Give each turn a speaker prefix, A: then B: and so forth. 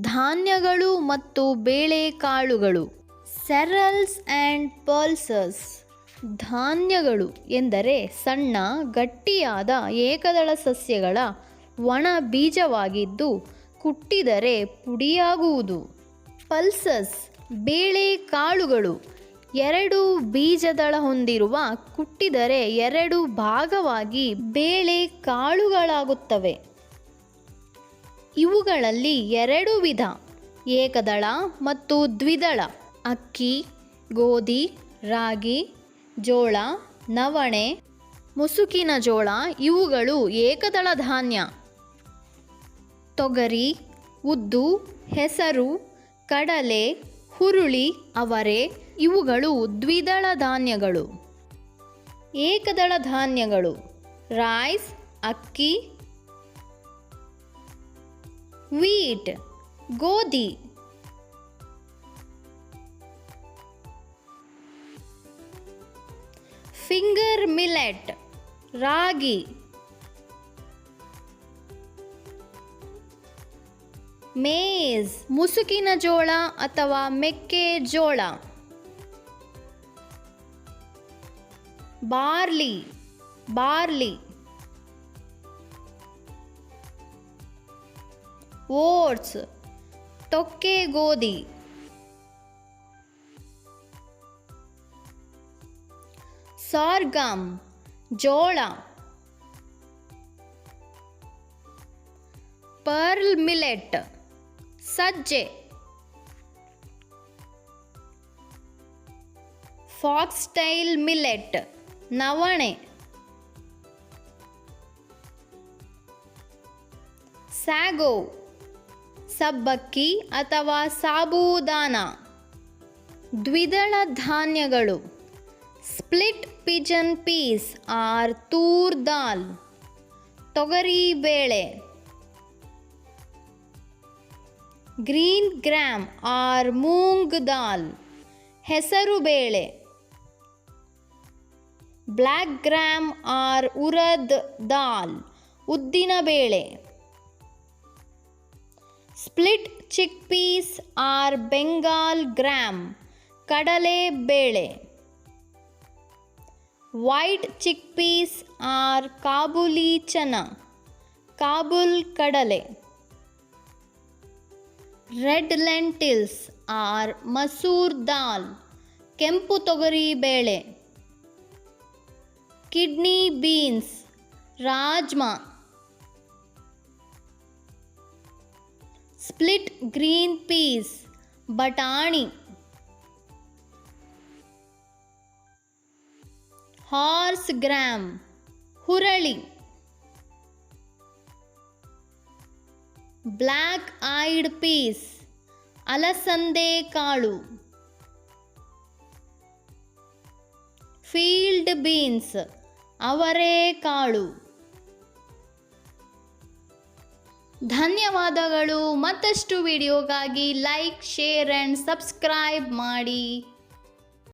A: ಧಾನ್ಯಗಳು ಮತ್ತು ಬೇಳೆಕಾಳುಗಳು, ಸೆರಲ್ಸ್ ಆ್ಯಂಡ್ ಪಲ್ಸಸ್. ಧಾನ್ಯಗಳು ಎಂದರೆ ಸಣ್ಣ, ಗಟ್ಟಿಯಾದ ಏಕದಳ ಸಸ್ಯಗಳ ಒಣ ಬೀಜವಾಗಿದ್ದು ಕುಟ್ಟಿದರೆ ಪುಡಿಯಾಗುವುದು. ಪಲ್ಸಸ್, ಬೇಳೆಕಾಳುಗಳು ಎರಡು ಬೀಜದಳ ಹೊಂದಿರುವ ಕುಟ್ಟಿದರೆ ಎರಡು ಭಾಗವಾಗಿ ಬೇಳೆ ಕಾಳುಗಳಾಗುತ್ತವೆ ಇವುಗಳಲ್ಲಿ ಎರಡು ವಿಧ. ಏಕದಳ ಮತ್ತು ದ್ವಿದಳ. ಅಕ್ಕಿ, ಗೋಧಿ, ರಾಗಿ, ಜೋಳ, ನವಣೆ, ಮುಸುಕಿನ ಜೋಳ, ಇವುಗಳು ಏಕದಳ ಧಾನ್ಯ. ತೊಗರಿ, ಉದ್ದು, ಹೆಸರು, ಕಡಲೆ, ಹುರುಳಿ, ಅವರೆ, ಇವುಗಳು ದ್ವಿದಳ ಧಾನ್ಯಗಳು. ಏಕದಳ ಧಾನ್ಯಗಳು. ರೈಸ್, ಅಕ್ಕಿ ವೀಟ್ ಗೋಧಿ ಫಿಂಗರ್ ಮಿಲೆಟ್ ರಾಗಿ ಮೇಸ್ ಮುಸುಕಿನ ಜೋಳ ಅಥವಾ ಮೆಕ್ಕೆಜೋಳ ಬಾರ್ಲಿ ಬಾರ್ಲಿ ಓಟ್ಸ್ ತೊಕ್ಕೆ ಗೋಧಿ ಸಾರ್ಗಮ್ ಜೋಳ ಪರ್ಲ್ ಮಿಲೆಟ್ ಸಜ್ಜೆ ಫಾಕ್ಸ್ಟೈಲ್ ಮಿಲೆಟ್ ನವಣೆ ಸ್ಯಾಗೋ ಸಬ್ಬಕ್ಕಿ ಅಥವಾ ಸಾಬೂದಾನ. ದ್ವಿದಳ ಧಾನ್ಯಗಳು. Split pigeon peas or toor dal. ತೊಗರಿ ಬೇಳೆ. Green gram or moong dal. ಹೆಸರು ಬೇಳೆ. Black gram or urad dal. ಉದ್ದಿನ ಬೇಳೆ. Split chickpeas or Bengal gram ಕಡಲೆ ಬೇಳೆ. White chickpeas or kabuli chana, Kabul ಕಡಲೆ. Red lentils or masoor dal, ಕೆಂಪು ತೊಗರಿ ಬೇಳೆ. Kidney beans, rajma. Split green piece ಬಟಾಣಿ ಹಾರ್ಸ್ ಗ್ರಾಮ್ ಹುರಳಿ ಬ್ಲ್ಯಾಕ್ ಐಡ್ ಪೀಸ್ ಅಲಸಂದೆ ಕಾಳು ಫೀಲ್ಡ್ ಬೀನ್ಸ್ ಅವರೆಕಾಳು ಧನ್ಯವಾದಗಳು. ಮತ್ತಷ್ಟು ವಿಡಿಯೋಗಾಗಿ ಲೈಕ್ ಶೇರ್ ಆ್ಯಂಡ್ ಸಬ್ಸ್ಕ್ರೈಬ್ ಮಾಡಿ.